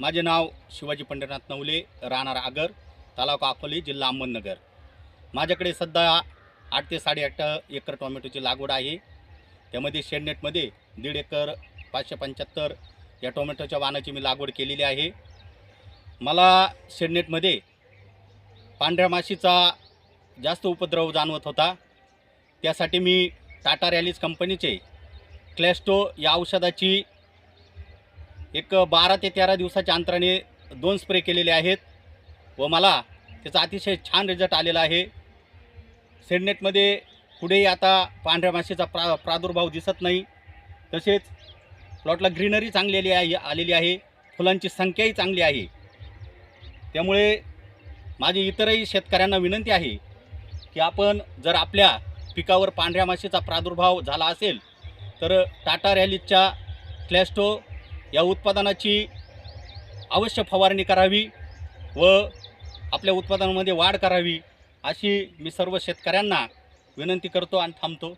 माझे नाव शिवाजी पंढरनाथ नवले राहणार आगर तालुका अकोली जिल्हा अहमदनगर. माझ्याकडे सध्या आठ ते साडेआठ एकर टोमॅटोची लागवड आहे. त्यामध्ये शेडनेटमध्ये दीड एकर पाचशे पंच्याहत्तर या टोमॅटोच्या वाणाची मी लागवड केलेली आहे. मला शेडनेटमध्ये पांढऱ्या माशीचा जास्त उपद्रव जाणवत होता. त्यासाठी मी टाटा रॅलीज कंपनीचे क्लॅस्टो या औषधाची एक बारा ते तेरा दिवसाच्या अंतराने दोन स्प्रे केलेले आहेत व मला त्याचा अतिशय छान रिझल्ट आलेला आहे. सेडनेटमध्ये पुढेही आता पांढऱ्या माशीचा प्रा प्रादुर्भाव दिसत नाही. तसेच प्लॉटला ग्रीनरी चांगलेली आहे आलेली आहे. फुलांची संख्याही चांगली आहे. त्यामुळे माझी इतरही शेतकऱ्यांना विनंती आहे की आपण जर आपल्या पिकावर पांढऱ्या माशीचा प्रादुर्भाव झाला असेल तर टाटा रॅलीजच्या क्लॅस्टो या उत्पादनाची अवश्य फवारणी करावी व आपल्या उत्पादनामध्ये वाढ करावी अशी मी सर्व शेतकऱ्यांना विनंती करतो आणि थांबतो.